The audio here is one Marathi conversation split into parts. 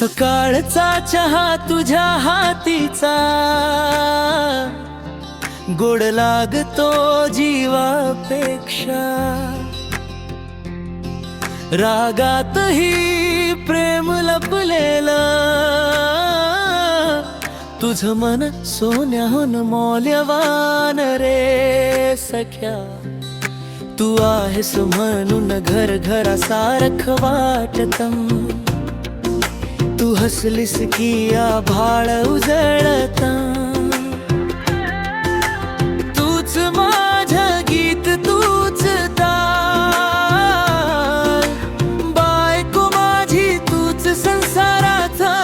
सकाळचा चहा तुझ्या हातीचा. गोड लागतो जीवापेक्षा. रागातही प्रेम लपलेलं. तुझ मन सोन्याहून मौल्यवान रे सख्या. तू आहेस म्हणून घर घरा सारख वाटतम तू हसलीस की आभाळ उजळता. तूच माझ गीत तूच तार बायको माझी तूच संसाराचा.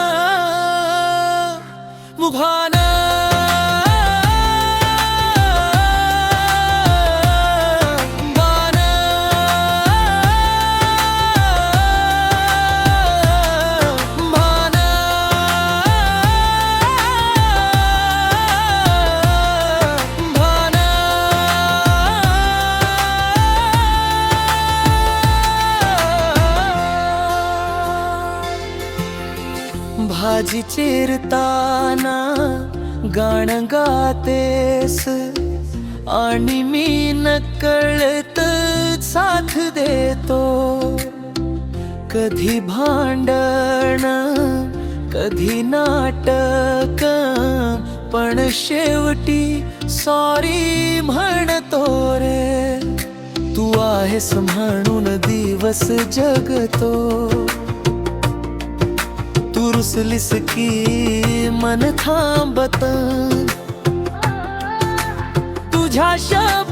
मुभान भाजी चिरताना गाणं गातेस. आणि मी नकळत साथ देतो. कधी भांडण कधी नाटक पण शेवटी सॉरी म्हणतो रे. तू आहेस म्हणून दिवस जगतो. रुसलीस की मन थांबत. तुझ्या शब्द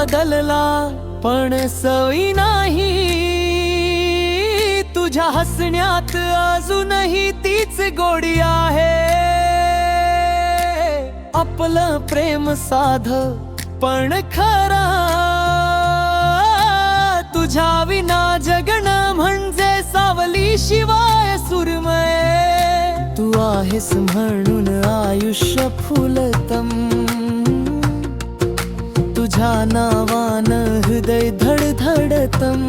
बदलला पण सवयी नाही. तुझ्या हसण्यात अजूनही तीच गोडी आहे. आपलं प्रेम साध पण खरा तुझ्या विना जगण म्हणजे सावली शिवाय सुरमय. तू आहेस म्हणून आयुष्य फुलतम. तुझ्या नावानं हृदय धडधडतम।